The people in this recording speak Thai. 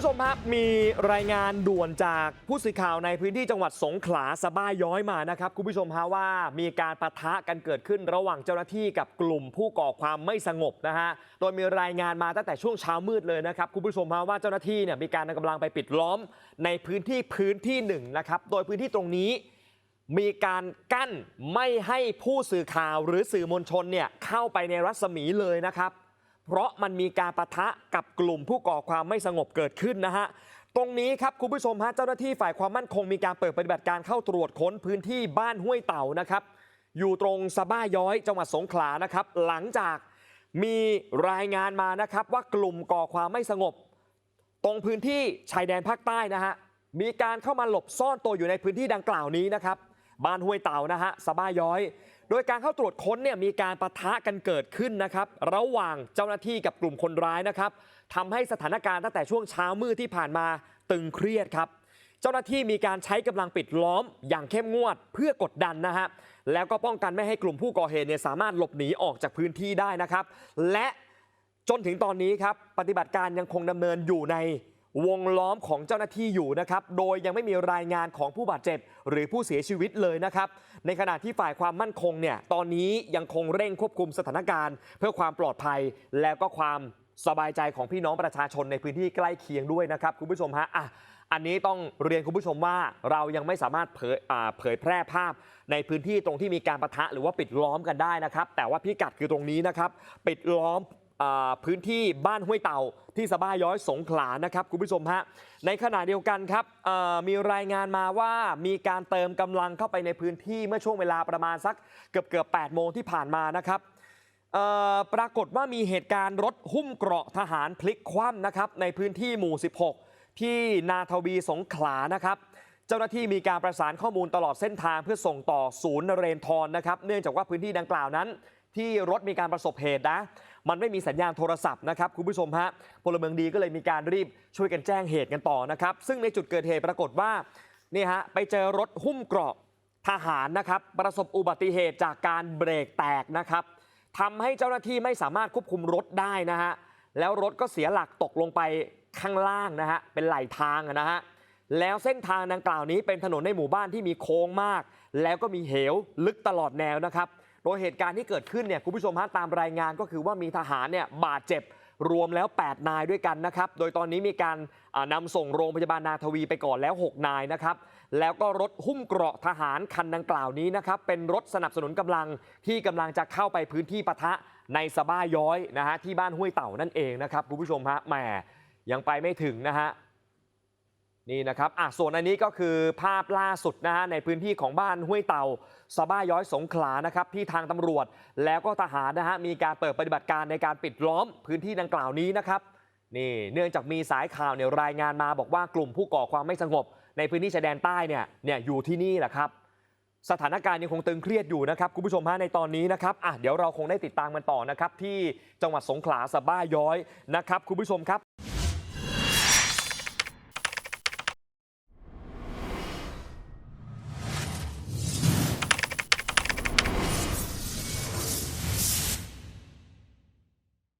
ผู้ชมครับมีรายงานด่วนจากผู้สื่อข่าวในพื้นที่จังหวัดสงขลาสบ้าย้อยมานะครับคุณผู้ชมฮะว่ามีการปะทะกันเกิดขึ้นระหว่างเจ้าหน้าที่กับกลุ่มผู้ก่อความไม่สงบนะฮะโดยมีรายงานมาตั้งแต่ช่วงเช้ามืดเลยนะครับคุณผู้ชมฮะว่าเจ้าหน้าที่เนี่ยมีการนำกำลังไปปิดล้อมในพื้นที่พื้นที่หนึ่งนะครับโดยพื้นที่ตรงนี้มีการกั้นไม่ให้ผู้สื่อข่าวหรือสื่อมวลชนเนี่ยเข้าไปในรัศมีเลยนะครับ เพราะมันมีการปะทะกับกลุ่มผู้ก่อความไม่สงบเกิดขึ้นนะฮะตรงนี้ครับคุณผู้ชมฮะเจ้าหน้าที่ฝ่ายความมั่นคงมีการเปิดปฏิบัติการเข้าตรวจค้นพื้นที่บ้านห้วยเต่านะครับอยู่ตรงสะบ้าย้อยจังหวัดสงขลานะครับ หลังจากมีรายงานมานะครับว่ากลุ่มก่อความไม่สงบ ตรงพื้นที่ชายแดนภาคใต้นะฮะมีการเข้ามาหลบซ่อนตัวอยู่ในพื้นที่ดังกล่าวนี้นะครับบ้านห้วยเต่านะฮะสะบ้าย้อย โดยการเข้าตรวจค้นเนี่ยมีการประทะกันเกิดขึ้นนะครับ ระหว่างเจ้าหน้าที่กับกลุ่มคนร้ายนะครับทำให้สถานการณ์ตั้งแต่ช่วงเช้ามืดที่ผ่านมาตึงเครียดครับ เจ้าหน้าที่มีการใช้กำลังปิดล้อมอย่างเข้มงวดเพื่อกดดันนะฮะแล้วก็ป้องกันไม่ให้กลุ่มผู้ก่อเหตุเนี่ยสามารถหลบหนีออกจากพื้นที่ได้นะครับ และจนถึงตอนนี้ครับปฏิบัติการยังคงดำเนินอยู่ใน วงล้อมของเจ้าหน้าที่อยู่นะครับ โดยยังไม่มีรายงานของผู้บาดเจ็บ หรือผู้เสียชีวิตเลยนะครับ ในขณะที่ฝ่ายความมั่นคงเนี่ย ตอนนี้ยังคงเร่งควบคุมสถานการณ์ เพื่อความปลอดภัยแล้วก็ความสบายใจของพี่น้องประชาชนในพื้นที่ใกล้เคียงด้วยนะครับคุณผู้ชมฮะอะอันนี้ต้องเรียนคุณผู้ชมว่าเรายังไม่สามารถเผยเผยแพร่ภาพ ในพื้นที่ตรงที่มีการประทะหรือว่าปิดล้อมกันได้นะครับ แต่ว่าพิกัดคือตรงนี้นะครับ ปิดล้อม พื้นที่บ้านห้วยเต่าที่สบาย้อยสงขลานะครับคุณผู้ชมฮะในขณะเดียวกันครับมีรายงานมาว่ามีการเติมกำลังเข้าไปในพื้นที่เมื่อช่วงเวลาประมาณสักเกือบเกือบ8โมงที่ผ่านมานะครับปรากฏว่ามีเหตุการณ์รถหุ้มเกราะทหารพลิกคว่ำนะครับในพื้นที่หมู่ 16 ที่นาทวีสงขลานะครับเจ้าหน้าที่มีการประสานข้อมูลตลอดเส้นทางเพื่อส่งต่อศูนย์นเรนทรนะครับ เนื่องจากว่าพื้นที่ดังกล่าวนั้น ที่รถมีการประสบเหตุนะ มันไม่มีสัญญาณโทรศัพท์นะครับคุณผู้ชมฮะพลเมืองดีก็เลยมีการรีบช่วยกันแจ้งเหตุกันต่อนะครับ ซึ่งในจุดเกิดเหตุปรากฏว่านี่ฮะไปเจอรถหุ้มเกราะทหารนะครับประสบอุบัติเหตุจากการเบรกแตกนะครับทำให้เจ้าหน้าที่ไม่สามารถควบคุมรถได้นะฮะแล้วรถก็เสียหลักตกลงไปข้างล่างนะฮะเป็นไหลทางนะฮะแล้วเส้นทางดังกล่าวนี้เป็นถนนในหมู่บ้านที่มีโค้งมาก แล้วก็มีเหวลึกตลอดแนวนะครับ โดยเหตุการณ์ที่เกิดขึ้นเนี่ยคุณผู้ชมฮะตามรายงานก็คือว่ามีทหารเนี่ยบาดเจ็บรวมแล้ว 8 นายด้วยกันนะครับ โดยตอนนี้มีการอ่านำส่งโรงพยาบาลนาทวีไปก่อนแล้ว 6 นายนะครับ แล้วก็รถหุ้มเกราะทหารคันดังกล่าวนี้นะครับ เป็นรถสนับสนุนกำลังที่กำลังจะเข้าไปพื้นที่ปะทะในสบ้าย้อยนะฮะที่บ้านห้วยเต่านั่นเองนะครับคุณผู้ชมฮะแหมยังไปไม่ถึงนะฮะ นี่นะครับอะส่วนอันนี้ก็คือภาพล่าสุดนะฮะในพื้นที่ของบ้านห้วยเต่าสบ้าย้อยสงขลานะครับที่ทางตำรวจ แล้วก็ทหารนะฮะมีการเปิดปฏิบัติการในการปิดล้อมพื้นที่ดังกล่าวนี้นะครับนี่เนื่องจากมีสายข่าวเนี่ยรายงานมาบอกว่ากลุ่มผู้ก่อความไม่สงบ ในพื้นที่ชายแดนใต้เนี่ยเนี่ยอยู่ที่นี่แหละครับ สถานการณ์ยังคงตึงเครียดอยู่นะครับคุณผู้ชมฮะในตอนนี้นะครับอะเดี๋ยวเราคงได้ติดตามกันต่อนะครับที่จังหวัดสงขลาสบ้าย้อยนะครับคุณผู้ชมครับ